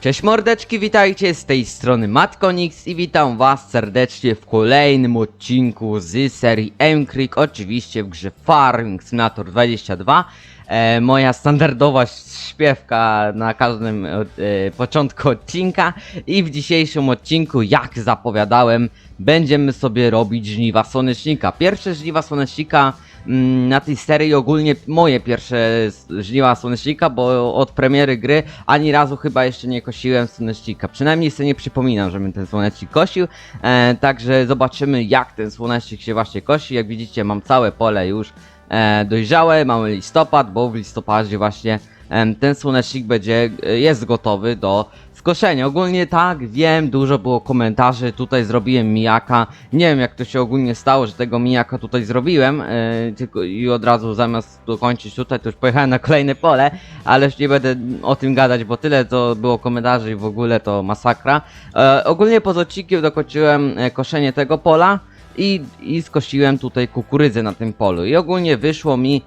Cześć mordeczki, witajcie z tej strony Matkonix i witam was serdecznie w kolejnym odcinku z serii M-Creek, oczywiście w grze Farming Simulator 22. E, moja standardowa śpiewka na każdym e, początku odcinka i w dzisiejszym odcinku, jak zapowiadałem, będziemy sobie robić żniwa słonecznika. Pierwsze żniwa słonecznika na tej serii ogólnie moje pierwsze żniwa słonecznika, bo od premiery gry ani razu chyba jeszcze nie kosiłem słonecznika. Przynajmniej sobie nie przypominam, żebym ten słonecznik kosił. E, także zobaczymy jak ten słonecznik się właśnie kosi. Jak widzicie mam całe pole już e, dojrzałe, mamy listopad, bo w listopadzie właśnie ten słonecznik będzie, e, jest gotowy do skoszenia. Ogólnie tak, wiem, dużo było komentarzy, tutaj zrobiłem mijaka. Nie wiem jak to się ogólnie stało, że tego mijaka tutaj zrobiłem, e, tylko i od razu zamiast dokończyć tutaj, to już pojechałem na kolejne pole, ale już nie będę o tym gadać, bo tyle to było komentarzy i w ogóle to masakra. E, ogólnie poza odcinkiem dokończyłem e, koszenie tego pola. I, I skosiłem tutaj kukurydzę na tym polu. I ogólnie wyszło mi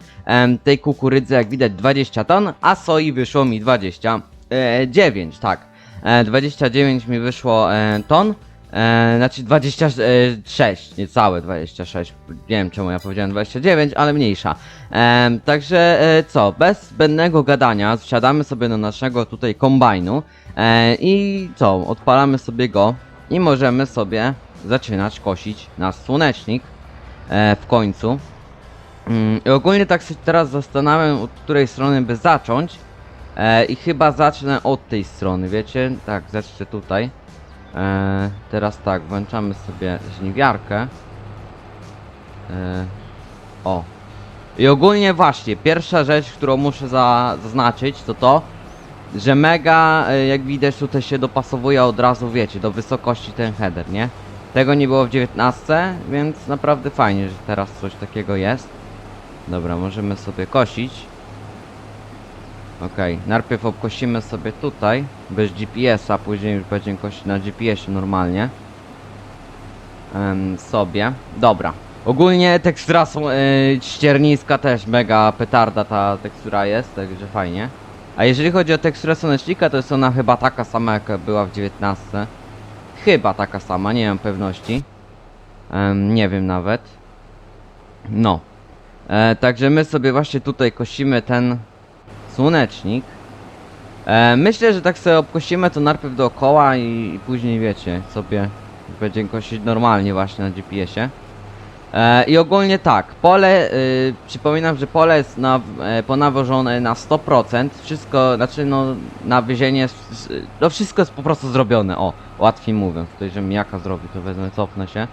tej kukurydzy, jak widać, 20 ton, a soi wyszło mi 29, tak. E, 29 mi wyszło e, ton. E, znaczy 26, niecałe 26. Nie wiem czemu ja powiedziałem 29, ale mniejsza. E, także e, co, bez zbędnego gadania wsiadamy sobie do naszego tutaj kombajnu e, i co, odpalamy sobie go i możemy sobie zaczynać kosić nasz słonecznik e, w końcu. Mm, I ogólnie tak się teraz zastanawiam, od której strony by zacząć. E, I chyba zacznę od tej strony, wiecie? Tak, zacznę tutaj. E, teraz tak, włączamy sobie żniwiarkę. E, o. I ogólnie właśnie, pierwsza rzecz, którą muszę za, zaznaczyć, to to, że mega, e, jak widać, tutaj się dopasowuje od razu, wiecie, do wysokości ten header, nie? Tego nie było w 19, więc naprawdę fajnie, że teraz coś takiego jest. Dobra, możemy sobie kosić. Okej, najpierw obkosimy sobie tutaj, bez GPS-a, później już będziemy kosić na GPS-ie normalnie. Sobie. Dobra. Ogólnie tekstura są, e, ścierniska też mega petarda ta tekstura jest, także fajnie. A jeżeli chodzi o teksturę słonecznika, to jest ona chyba taka sama jaka była w 19. Chyba taka sama, nie mam pewności. Nie wiem nawet. No. E, także my sobie właśnie tutaj kosimy ten słonecznik. E, myślę, że tak sobie obkosimy to najpierw dookoła i, i później wiecie, sobie będziemy kosić normalnie właśnie na GPS-ie. E, I ogólnie tak, pole, y, przypominam, że pole jest na, e, ponawożone na 100%, wszystko, znaczy no, nawiezienie, s- s- no wszystko jest po prostu zrobione, o, łatwiej mówiąc, tutaj, że jaka zrobi, to wezmę, cofnę się.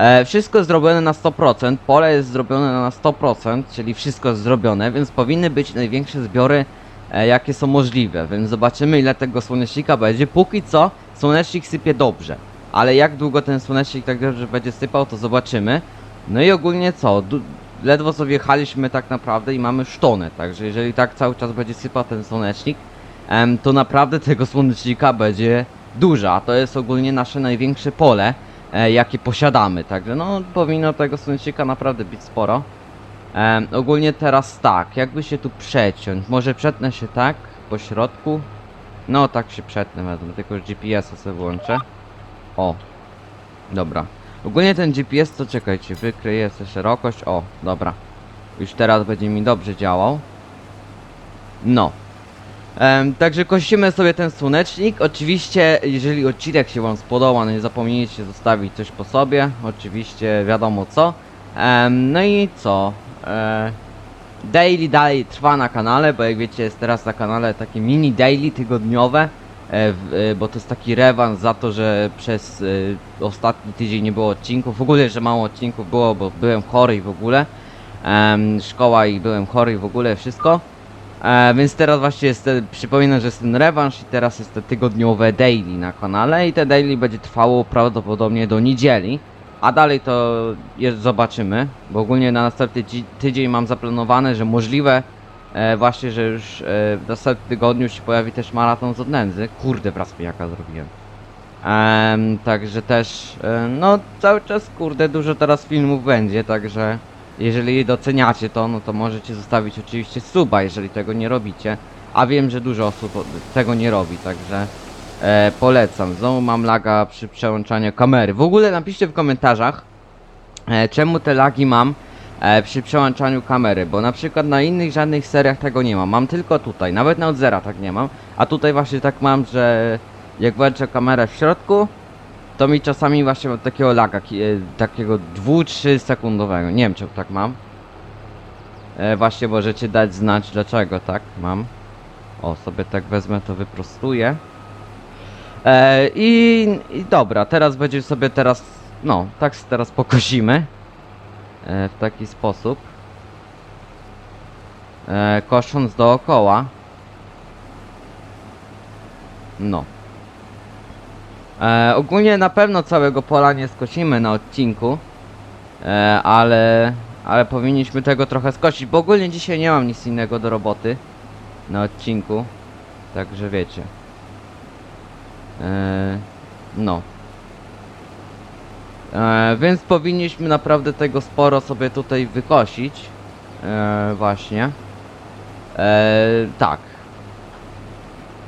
E, wszystko jest zrobione na 100%, pole jest zrobione na 100%, czyli wszystko jest zrobione, więc powinny być największe zbiory, e, jakie są możliwe, więc zobaczymy ile tego słonecznika będzie. Póki co, słonecznik sypie dobrze, ale jak długo ten słonecznik tak dobrze będzie sypał, to zobaczymy. No i ogólnie co, du- ledwo co wjechaliśmy tak naprawdę i mamy sztonę, także jeżeli tak cały czas będzie sypał ten słonecznik, em, to naprawdę tego słonecznika będzie dużo, a to jest ogólnie nasze największe pole, e, jakie posiadamy, także no powinno tego słonecznika naprawdę być sporo. Em, ogólnie teraz tak, jakby się tu przeciąć, może przetnę się tak, po środku, no tak się przetnę, wezmę, tylko GPS-a sobie włączę. O, dobra. Ogólnie ten GPS to czekajcie, wykryje sobie szerokość, o, dobra. Już teraz będzie mi dobrze działał. No. Także kosimy sobie ten słonecznik. Oczywiście, jeżeli odcinek się Wam spodoba, no nie zapomnijcie zostawić coś po sobie. Oczywiście, wiadomo co. No i co? E, daily dalej trwa na kanale, bo jak wiecie, jest teraz na kanale takie mini daily tygodniowe. E, e, bo to jest taki rewans za to, że przez ostatni tydzień nie było odcinków. W ogóle, że mało odcinków było, bo byłem chory i w ogóle. Szkoła i byłem chory i w ogóle wszystko. E, więc teraz właśnie jest ten, przypominam, że jest ten rewanż i teraz jest te tygodniowe daily na kanale i te daily będzie trwało prawdopodobnie do niedzieli. A dalej to jest, zobaczymy, bo ogólnie na następny dzi- tydzień mam zaplanowane, że możliwe e, właśnie, że już e, w następnym tygodniu się pojawi też maraton z odnędzy. Kurde, wraz jaka zrobiłem. Em, także też, e, no cały czas, kurde, dużo teraz filmów będzie, także jeżeli doceniacie to, no to możecie zostawić oczywiście suba, jeżeli tego nie robicie. A wiem, że dużo osób tego nie robi, także E, polecam. Znowu mam laga przy przełączaniu kamery. W ogóle napiszcie w komentarzach, e, czemu te lagi mam e, przy przełączaniu kamery, bo na przykład na innych żadnych seriach tego nie mam. Mam tylko tutaj, nawet na od zera tak nie mam. A tutaj właśnie tak mam, że jak włączę kamerę w środku, to mi czasami właśnie mam takiego laga, e, takiego 2-3 sekundowego. Nie wiem czemu tak mam. E, właśnie możecie dać znać dlaczego tak mam. O, sobie tak wezmę, to wyprostuję. E, i, I dobra, teraz będzie sobie teraz, no, tak teraz pokosimy. E, w taki sposób. E, kosząc dookoła. No. E, ogólnie na pewno całego pola nie skosimy na odcinku. E, ale, ale powinniśmy tego trochę skosić, bo ogólnie dzisiaj nie mam nic innego do roboty na odcinku. Także wiecie. E, no. E, więc powinniśmy naprawdę tego sporo sobie tutaj wykosić. E, właśnie. E, tak.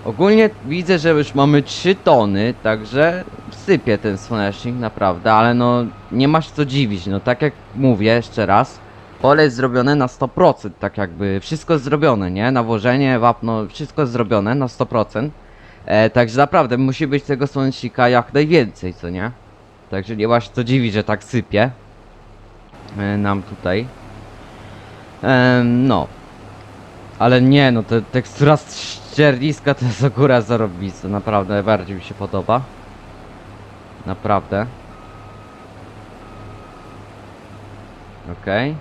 Ogólnie widzę, że już mamy 3 tony, także sypie ten słonecznik naprawdę, ale no nie masz co dziwić, no tak jak mówię jeszcze raz, pole jest zrobione na 100%, tak jakby wszystko jest zrobione, nie? Nawożenie, wapno, wszystko jest zrobione na 100%. E, także naprawdę musi być tego słonecznika jak najwięcej, co nie? Także nie masz co dziwić, że tak sypie e, nam tutaj. Em, no. Ale nie, no te tekstura ścierniska to jest akurat zarobista, naprawdę najbardziej mi się podoba. Naprawdę. Okej.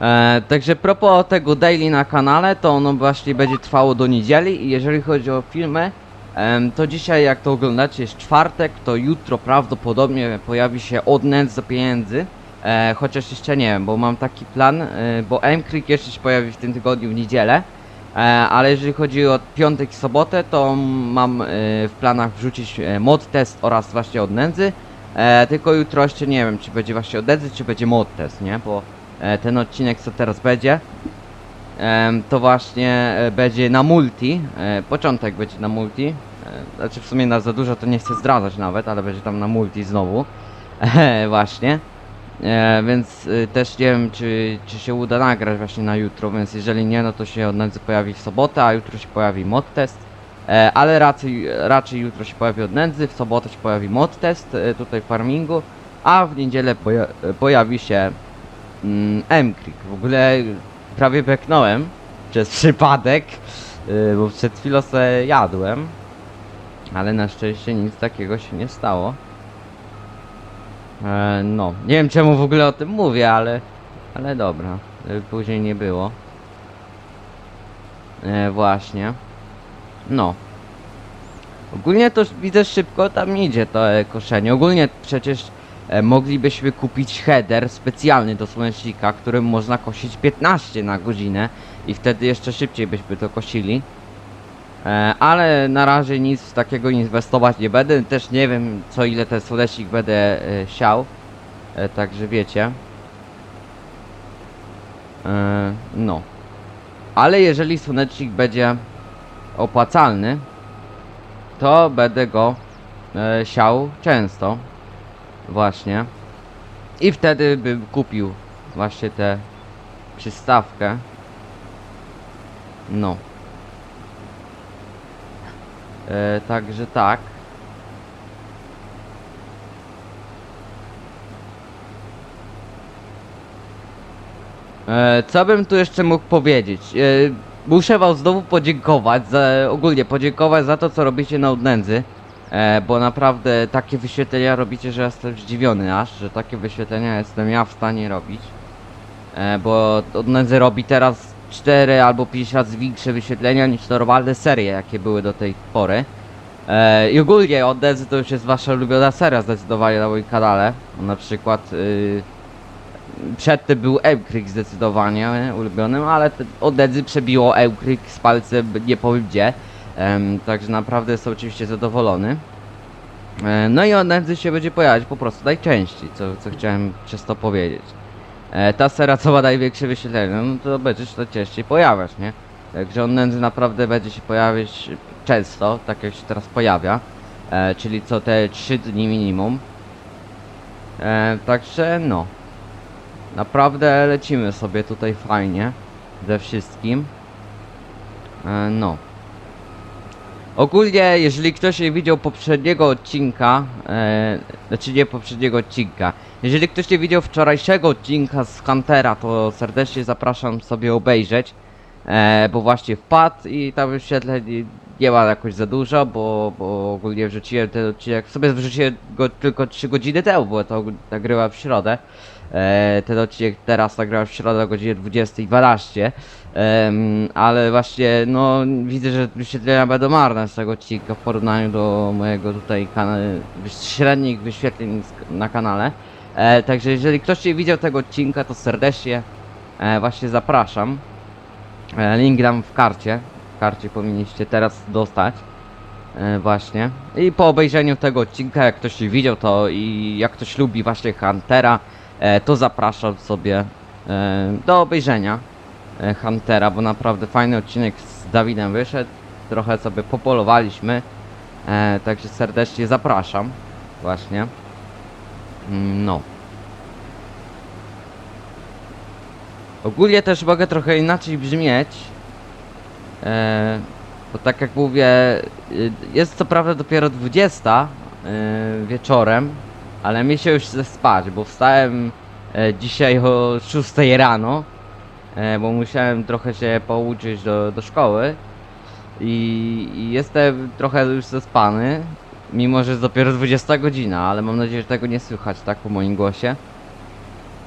E, także propos tego daily na kanale, to ono właśnie będzie trwało do niedzieli i jeżeli chodzi o filmy, em, to dzisiaj jak to oglądacie jest czwartek, to jutro prawdopodobnie pojawi się od nędz do pieniędzy. E, chociaż jeszcze nie wiem, bo mam taki plan, e, bo M-Creek jeszcze się pojawi w tym tygodniu w niedzielę. E, ale jeżeli chodzi o piątek i sobotę, to mam e, w planach wrzucić e, mod test oraz właśnie od nędzy. E, tylko jutro jeszcze nie wiem, czy będzie właśnie od nędzy, czy będzie mod test, nie? Bo e, ten odcinek, co teraz będzie, em, to właśnie e, będzie na multi. E, początek będzie na multi. E, znaczy w sumie na za dużo to nie chcę zdradzać nawet, ale będzie tam na multi znowu. E, właśnie. E, więc y, też nie wiem, czy, czy się uda nagrać właśnie na jutro, więc jeżeli nie, no to się od nędzy pojawi w sobotę, a jutro się pojawi mod test. E, ale raczej, raczej jutro się pojawi od nędzy, w sobotę się pojawi mod test e, tutaj w farmingu, a w niedzielę poja e, pojawi się mm, M-Creek. W ogóle prawie beknąłem przez przypadek, y, bo przed chwilą sobie jadłem, ale na szczęście nic takiego się nie stało. E, no, nie wiem czemu w ogóle o tym mówię, ale, ale dobra, e, później nie było. E, właśnie. No. Ogólnie to widzę szybko tam idzie to e, koszenie. Ogólnie przecież e, moglibyśmy kupić header specjalny do słonecznika, którym można kosić 15 na godzinę i wtedy jeszcze szybciej byśmy to kosili. E, ale na razie nic takiego inwestować nie będę. Też nie wiem co ile ten słonecznik będę e, siał. E, także wiecie. No. Ale jeżeli słonecznik będzie opłacalny, to będę go siał często. Właśnie. I wtedy bym kupił właśnie tę przystawkę. No. E, także tak. E, co bym tu jeszcze mógł powiedzieć? E, muszę wam znowu podziękować, za, ogólnie podziękować za to, co robicie na Udnędzy. E, bo naprawdę takie wyświetlenia robicie, że jestem zdziwiony aż, że takie wyświetlenia jestem ja w stanie robić. Bo Udnędzy robi teraz 4 albo 5 razy większe wyświetlenia niż normalne serie, jakie były do tej pory. E, I ogólnie Odnezy to już jest wasza ulubiona seria zdecydowanie na moim kanale. Na przykład y, przedtem był Eukryk zdecydowanie ulubionym, ale Odnezy przebiło Eukryk z palcem nie powiem gdzie. Em, także naprawdę jestem oczywiście zadowolony. E, no i Odnezy się będzie pojawiać po prostu najczęściej, co, co chciałem przez to powiedzieć. E, ta seria co ma największe wyświetlenia, no to będzie się najczęściej pojawiać, nie? Także on nędzy naprawdę będzie się pojawiać często, tak jak się teraz pojawia. E, czyli co te 3 dni minimum. E, także no. Naprawdę lecimy sobie tutaj fajnie ze wszystkim. E, no. Ogólnie, jeżeli ktoś nie widział poprzedniego odcinka, e, znaczy nie poprzedniego odcinka, jeżeli ktoś nie widział wczorajszego odcinka z Huntera, to serdecznie zapraszam sobie obejrzeć, e, bo właśnie wpadł i tam wyświetleń nie ma jakoś za dużo, bo, bo ogólnie wrzuciłem ten odcinek, sobie wrzuciłem go tylko 3 godziny temu, bo to nagrywa w środę. E, ten odcinek teraz nagrałem w środę o godzinie 20.12. Em, ale właśnie, no widzę, że wyświetlenia będą marne z tego odcinka w porównaniu do mojego tutaj średnich wyświetleń na kanale. E, także jeżeli ktoś nie widział tego odcinka, to serdecznie e, właśnie zapraszam. E, link dam w karcie. W karcie powinniście teraz dostać. E, właśnie. I po obejrzeniu tego odcinka, jak ktoś nie widział to i jak ktoś lubi właśnie Huntera, e, to zapraszam sobie e, do obejrzenia e, Huntera, bo naprawdę fajny odcinek z Dawidem wyszedł. Trochę sobie popolowaliśmy. E, także serdecznie zapraszam. Właśnie. Mm, No. Ogólnie też mogę trochę inaczej brzmieć. E, bo tak jak mówię, y, jest co prawda dopiero 20 y, wieczorem, ale mi się już chce spać, bo wstałem e, dzisiaj o 6 rano, e, bo musiałem trochę się pouczyć do, do szkoły i, i jestem trochę już zespany, mimo że jest dopiero 20 godzina, ale mam nadzieję, że tego nie słychać tak po moim głosie.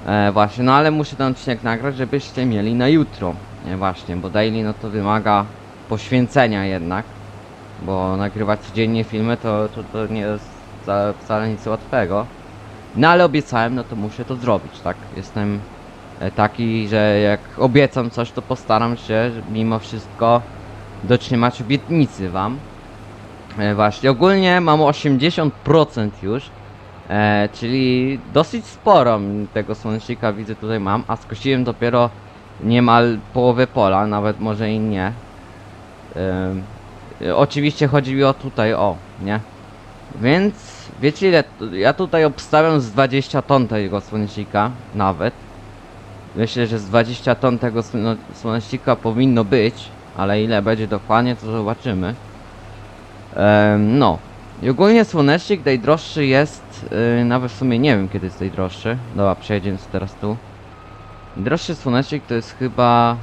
E, właśnie, no ale muszę ten odcinek nagrać, żebyście mieli na jutro. Nie, właśnie, bo daily no to wymaga poświęcenia jednak. Bo nagrywać codziennie filmy to, to, to nie jest wcale, wcale nic łatwego. No ale obiecałem, no to muszę to zrobić, tak? Jestem e, taki, że jak obiecam coś, to postaram się mimo wszystko dotrzymać obietnicy wam. E, właśnie, ogólnie mam 80% już. E, czyli dosyć sporo tego słonecznika widzę tutaj mam, a skosiłem dopiero niemal połowę pola, nawet może i nie. Em, e, oczywiście chodzi mi o tutaj, o, nie? Więc wiecie ile, ja tutaj obstawiam z 20 ton tego słonecznika, nawet. Myślę, że z 20 ton tego słonecznika powinno być, ale ile będzie dokładnie to zobaczymy. No, i ogólnie słonecznik najdroższy jest, yy, nawet w sumie nie wiem kiedy jest najdroższy. Dobra, przejdziemy teraz tu. Droższy słonecznik to jest chyba...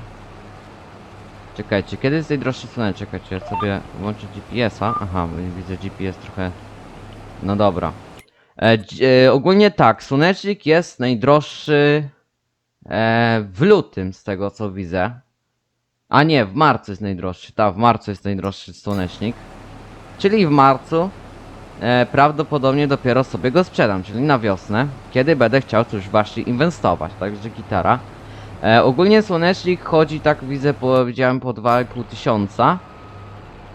Czekajcie, kiedy jest najdroższy słonecznik? Czekajcie, ja sobie włączę GPS-a. Aha, widzę GPS trochę... No dobra. E, e, ogólnie tak, słonecznik jest najdroższy e, w lutym z tego co widzę. A nie, w marcu jest najdroższy. Tak, w marcu jest najdroższy słonecznik. Czyli w marcu e, prawdopodobnie dopiero sobie go sprzedam, czyli na wiosnę, kiedy będę chciał coś właśnie inwestować, także gitara. E, ogólnie słonecznik chodzi, tak widzę, po, widziałem po 2,5 tysiąca.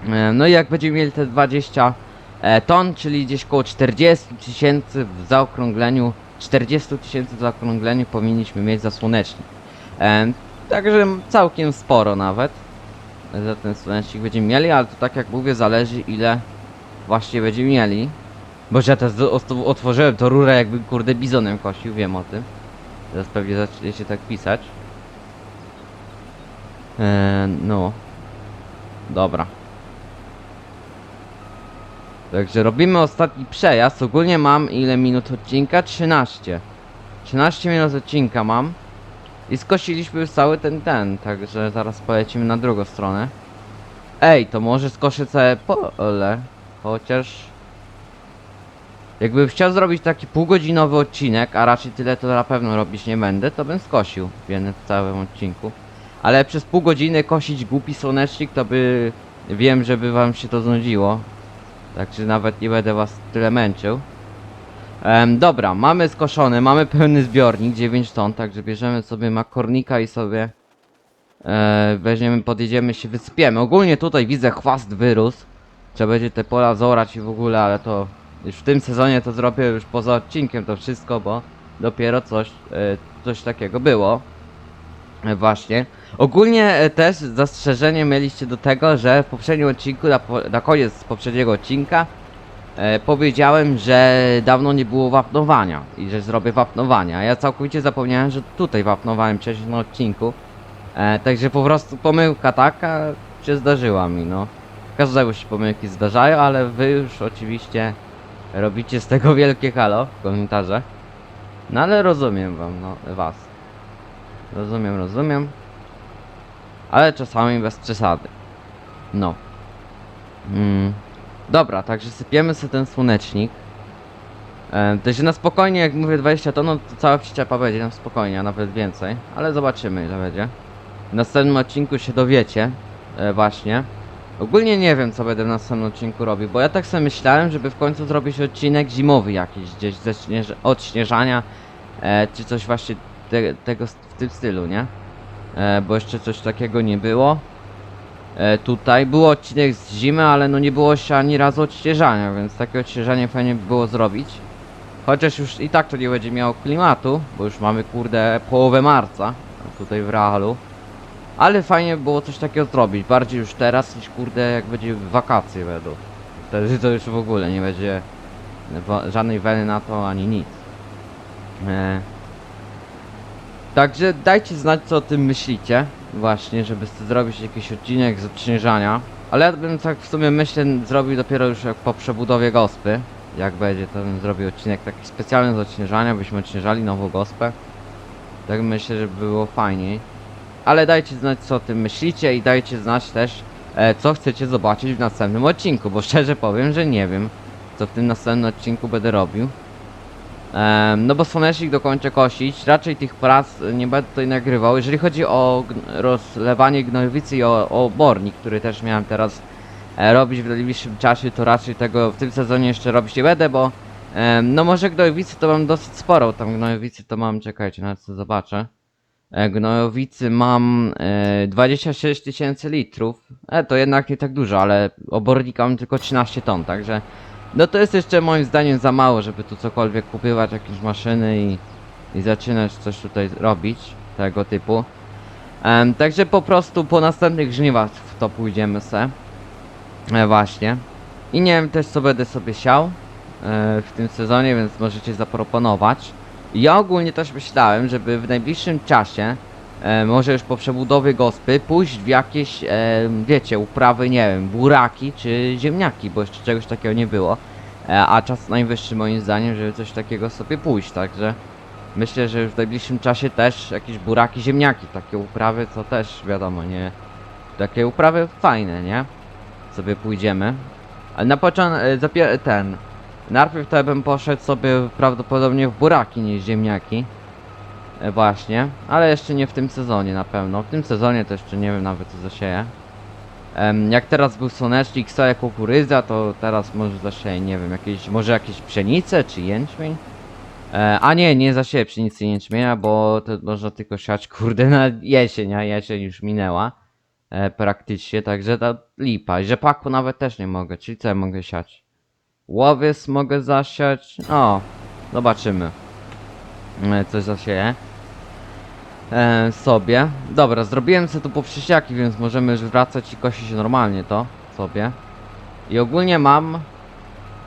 E, no i jak będziemy mieli te 20 e, ton, czyli gdzieś koło 40 tysięcy w zaokrągleniu, 40 tysięcy w zaokrągleniu powinniśmy mieć za słonecznik. E, także całkiem sporo nawet za ten słonecznik będziemy mieli, ale to tak jak mówię, zależy ile właśnie będziemy mieli. Bo ja ot- otworzyłem to rurę jakby kurde bizonem kosił, wiem o tym. Teraz pewnie zaczniecie tak pisać. Eee, no. Dobra. Także robimy ostatni przejazd. Ogólnie mam ile minut odcinka? 13. 13 minut odcinka mam. I skosiliśmy już cały ten ten, także zaraz polecimy na drugą stronę. Ej, to może skoszę całe pole, chociaż... Jakbym chciał zrobić taki półgodzinowy odcinek, a raczej tyle to na pewno robić nie będę, to bym skosił w jednym całym odcinku. Ale przez pół godziny kosić głupi słonecznik, to by... Wiem, żeby wam się to znudziło. Także nawet nie będę was tyle męczył. Dobra, mamy skoszony, mamy pełny zbiornik, 9 ton, także bierzemy sobie makornika i sobie e, weźmiemy, podjedziemy się, wysypiemy. Ogólnie tutaj widzę chwast wyrósł. Trzeba będzie te pola zorać i w ogóle, ale to już w tym sezonie to zrobię już poza odcinkiem to wszystko, bo dopiero coś, e, coś takiego było. E, Właśnie. Ogólnie e, też zastrzeżenie mieliście do tego, że w poprzednim odcinku, na, na koniec poprzedniego odcinka, e, powiedziałem, że dawno nie było wapnowania i że zrobię wapnowania. Ja całkowicie zapomniałem, że tutaj wapnowałem wcześniej na odcinku. E, także po prostu pomyłka taka się zdarzyła mi, no. Każdego się pomyłki zdarzają, ale wy już oczywiście robicie z tego wielkie halo w komentarzach. No ale rozumiem wam, no, was. Rozumiem, rozumiem. Ale czasami bez przesady. No. Mm. Dobra, także sypiemy sobie ten słonecznik. E, także na spokojnie, jak mówię 20 ton, no to cała przyczepa będzie na spokojnie, a nawet więcej. Ale zobaczymy ile będzie. W następnym odcinku się dowiecie. E, właśnie. Ogólnie nie wiem co będę w następnym odcinku robił, bo ja tak sobie myślałem, żeby w końcu zrobić odcinek zimowy jakiś, gdzieś ze śnież odśnieżania, e, czy coś właśnie te tego w tym stylu, nie? E, bo jeszcze coś takiego nie było. E, tutaj był odcinek z zimy, ale no nie było jeszcze ani razu odśnieżania, więc takie odśnieżanie fajnie by było zrobić. Chociaż już i tak to nie będzie miało klimatu, bo już mamy kurde połowę marca tutaj w realu. Ale fajnie by było coś takiego zrobić, bardziej już teraz niż kurde jak będzie wakacje będą. Wtedy to już w ogóle nie będzie żadnej weny na to ani nic. E, Także dajcie znać co o tym myślicie Właśnie, żeby zrobić jakiś odcinek z odśnieżania. Ale ja bym tak w sumie myślę zrobił dopiero już jak po przebudowie gospy. Jak będzie to bym zrobił odcinek taki specjalny z odśnieżania Byśmy odśnieżali nową gospę. Tak myślę, że by było fajniej. Ale dajcie znać co o tym myślicie i dajcie znać też e, co chcecie zobaczyć w następnym odcinku Bo szczerze powiem, że nie wiem co w tym następnym odcinku będę robił no bo słonecznik dokończę kosić, raczej tych prac nie będę tutaj nagrywał. Jeżeli chodzi o rozlewanie gnojowicy i o, o obornik, który też miałem teraz e, robić w najbliższym czasie, to raczej tego w tym sezonie jeszcze robić nie będę, bo no może gnojowicy to mam dosyć sporo, tam gnojowicy to mam, czekajcie, nawet co zobaczę. E, gnojowicy mam e, 26 tysięcy litrów, e, to jednak nie tak dużo, ale obornika mam tylko 13 ton, także no to jest jeszcze moim zdaniem za mało, żeby tu cokolwiek kupywać, jakieś maszyny i, i zaczynać coś tutaj robić tego typu. Em, także po prostu po następnych żniwach w to pójdziemy se. E, właśnie. I nie wiem też co będę sobie siał e, w tym sezonie, więc możecie zaproponować. Ja ogólnie też myślałem, żeby w najbliższym czasie, e, może już po przebudowie gospy, pójść w jakieś, e, wiecie, uprawy, nie wiem, buraki czy ziemniaki, bo jeszcze czegoś takiego nie było. E, a czas najwyższy moim zdaniem, żeby coś takiego sobie pójść, także myślę, że w najbliższym czasie też jakieś buraki, ziemniaki, takie uprawy, co też wiadomo, nie, takie uprawy fajne, nie? Sobie pójdziemy. Ale na początku, ten, najpierw to ja bym poszedł sobie prawdopodobnie w buraki niż ziemniaki. E, właśnie, ale jeszcze nie w tym sezonie na pewno. W tym sezonie to jeszcze nie wiem nawet co zasieję. Em, jak teraz był słonecznik, soja kukurydza, to teraz może zasieję, nie wiem, jakieś, może jakieś pszenice czy jęczmień? E, a nie, nie zasieję pszenicy jęczmienia, bo to można tylko siać kurde na jesień, a jesień już minęła. E, praktycznie, także ta lipa. Rzepaku nawet też nie mogę, czyli co ja mogę siać? Łowiec mogę zasiać, o, zobaczymy. Coś zasieję e, sobie. Dobra, zrobiłem sobie tu poprzeciaki, więc możemy już wracać i kosić normalnie to sobie. I ogólnie mam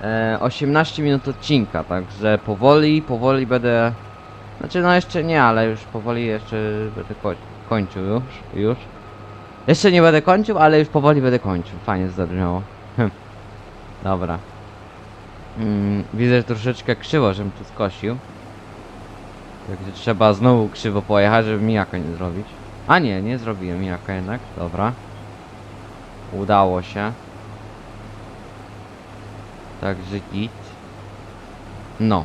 e, 18 minut odcinka, także powoli, powoli będę... Znaczy no jeszcze nie, ale już powoli jeszcze będę ko kończył już, już. Jeszcze nie będę kończył, ale już powoli będę kończył. Fajnie zabrzmiało. Hm. Dobra. Mm, widzę, że troszeczkę krzywo, żebym tu skosił. Także trzeba znowu krzywo pojechać, żeby mijaka nie zrobić. A nie, nie zrobiłem mijaka jednak, dobra. Udało się. Także git. No.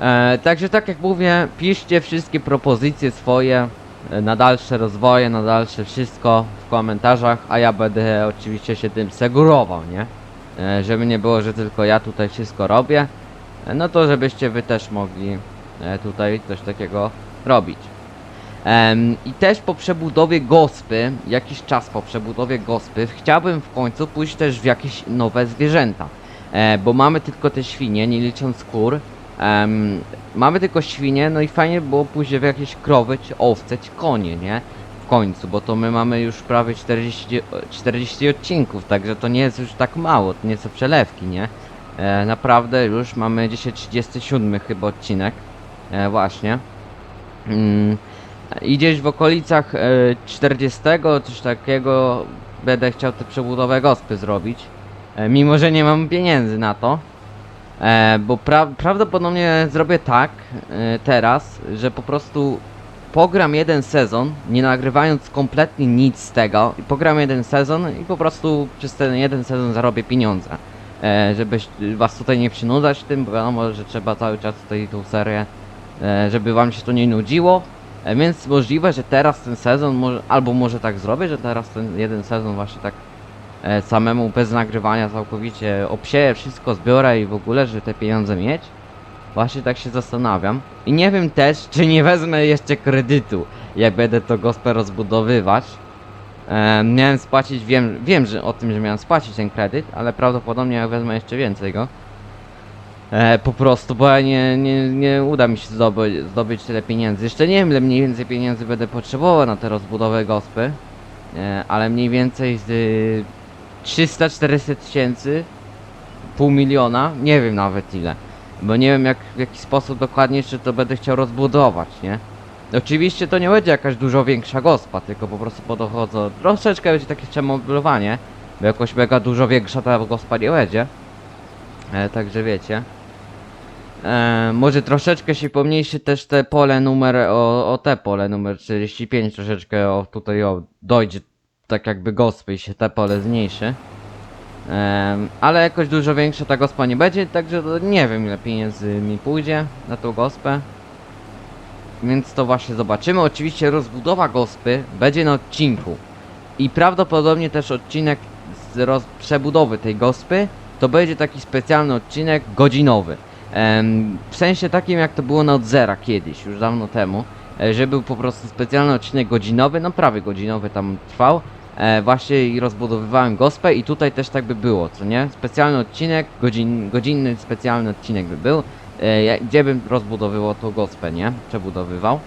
E, także tak jak mówię, piszcie wszystkie propozycje swoje e, na dalsze rozwoje, na dalsze wszystko w komentarzach, a ja będę oczywiście się tym segurował, nie? E, żeby nie było, że tylko ja tutaj wszystko robię. E, no to żebyście wy też mogli e, tutaj coś takiego robić. I też po przebudowie gospy, jakiś czas po przebudowie gospy, chciałbym w końcu pójść też w jakieś nowe zwierzęta. E, bo mamy tylko te świnie, nie licząc kur. Mamy tylko świnie, no i fajnie było pójść w jakieś krowy, czy owce, czy konie, nie? W końcu, bo to my mamy już prawie 40, 40 odcinków, także to nie jest już tak mało, to nie są przelewki, nie? E, naprawdę już mamy dzisiaj 37 chyba odcinek, e, właśnie. Mm, I gdzieś w okolicach e, 40, coś takiego, będę chciał tę przebudowę gospy zrobić. E, mimo, że nie mam pieniędzy na to. E, bo pra prawdopodobnie zrobię tak e, teraz, że po prostu pogram jeden sezon, nie nagrywając kompletnie nic z tego. I pogram jeden sezon i po prostu przez ten jeden sezon zarobię pieniądze. E, żeby was tutaj nie przynudzać tym, bo wiadomo, że trzeba cały czas tutaj tą serię, e, żeby wam się to nie nudziło. E, więc możliwe, że teraz ten sezon, albo może tak zrobię, że teraz ten jeden sezon właśnie tak samemu bez nagrywania całkowicie obsieję wszystko, zbiorę i w ogóle, żeby te pieniądze mieć. Właśnie tak się zastanawiam. I nie wiem też, czy nie wezmę jeszcze kredytu, jak będę to gospę rozbudowywać. E, miałem spłacić, wiem, wiem że o tym, że miałem spłacić ten kredyt, ale prawdopodobnie ja wezmę jeszcze więcej go. E, po prostu, bo ja nie, nie, nie uda mi się zdobyć, zdobyć tyle pieniędzy. Jeszcze nie wiem, ile mniej więcej pieniędzy będę potrzebował na tę rozbudowę gospy. E, ale mniej więcej z y, 300-400 tysięcy, pół miliona, nie wiem nawet ile. Bo nie wiem jak, w jaki sposób dokładnie jeszcze to będę chciał rozbudować, nie? Oczywiście to nie będzie jakaś dużo większa gospa, tylko po prostu podochodzą. Troszeczkę będzie takie przemoblowanie, bo jakoś mega dużo większa ta gospa nie będzie. E, także wiecie. E, może troszeczkę się pomniejszy też te pole numer, o, o te pole numer 45, troszeczkę o tutaj o dojdzie tak jakby gospy i się te pole zmniejszy. Em, ale jakoś dużo większa ta gospa nie będzie, także nie wiem ile pieniędzy mi pójdzie na tą gospę. Więc to właśnie zobaczymy. Oczywiście rozbudowa gospy będzie na odcinku. I prawdopodobnie też odcinek z przebudowy tej gospy to będzie taki specjalny odcinek godzinowy. W sensie takim jak to było na Odzera kiedyś, już dawno temu. E, że był po prostu specjalny odcinek godzinowy, no prawie godzinowy tam trwał. E, właśnie i rozbudowywałem gospę i tutaj też tak by było, co nie? Specjalny odcinek, godzin, godzinny specjalny odcinek by był, e, gdzie bym rozbudowywał tą gospę, nie? Przebudowywał.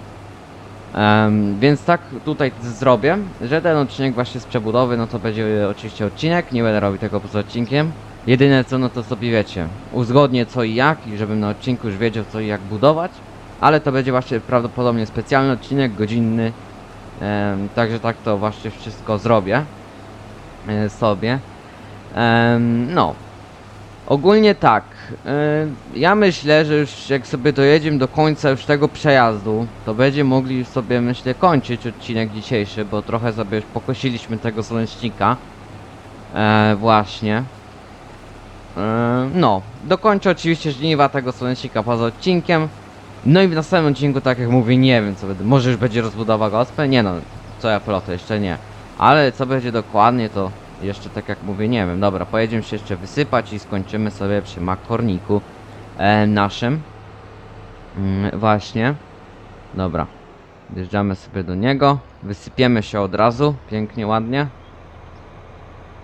Em, więc tak tutaj zrobię, że ten odcinek właśnie z przebudowy, no to będzie oczywiście odcinek, nie będę robił tego poza odcinkiem. Jedyne co, no to sobie wiecie, uzgodnię co i jak i żebym na odcinku już wiedział co i jak budować. Ale to będzie właśnie prawdopodobnie specjalny odcinek, godzinny. Em, także tak to właśnie wszystko zrobię e, sobie. Em, no. Ogólnie tak. E, ja myślę, że już jak sobie dojedziemy do końca już tego przejazdu, to będziemy mogli sobie myślę kończyć odcinek dzisiejszy, bo trochę sobie już pokosiliśmy tego słonecznika. E, właśnie. E, no, dokończę oczywiście żniwa tego słonecznika poza odcinkiem. No i w następnym odcinku, tak jak mówię, nie wiem co będę. Może już będzie rozbudowa gospy? Nie no, co ja plotę, jeszcze nie. Ale co będzie dokładnie, to jeszcze tak jak mówię, nie wiem. Dobra, pojedziemy się jeszcze wysypać i skończymy sobie przy makorniku e, naszym. Mm, właśnie. Dobra. Wjeżdżamy sobie do niego. Wysypiemy się od razu, pięknie, ładnie.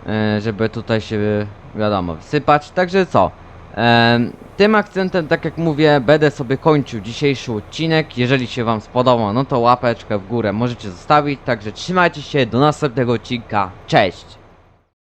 E, żeby tutaj się, wiadomo, wysypać. Także co? Em, tym akcentem, tak jak mówię, będę sobie kończył dzisiejszy odcinek. Jeżeli się Wam spodobał, no to łapeczkę w górę możecie zostawić. Także trzymajcie się, do następnego odcinka. Cześć!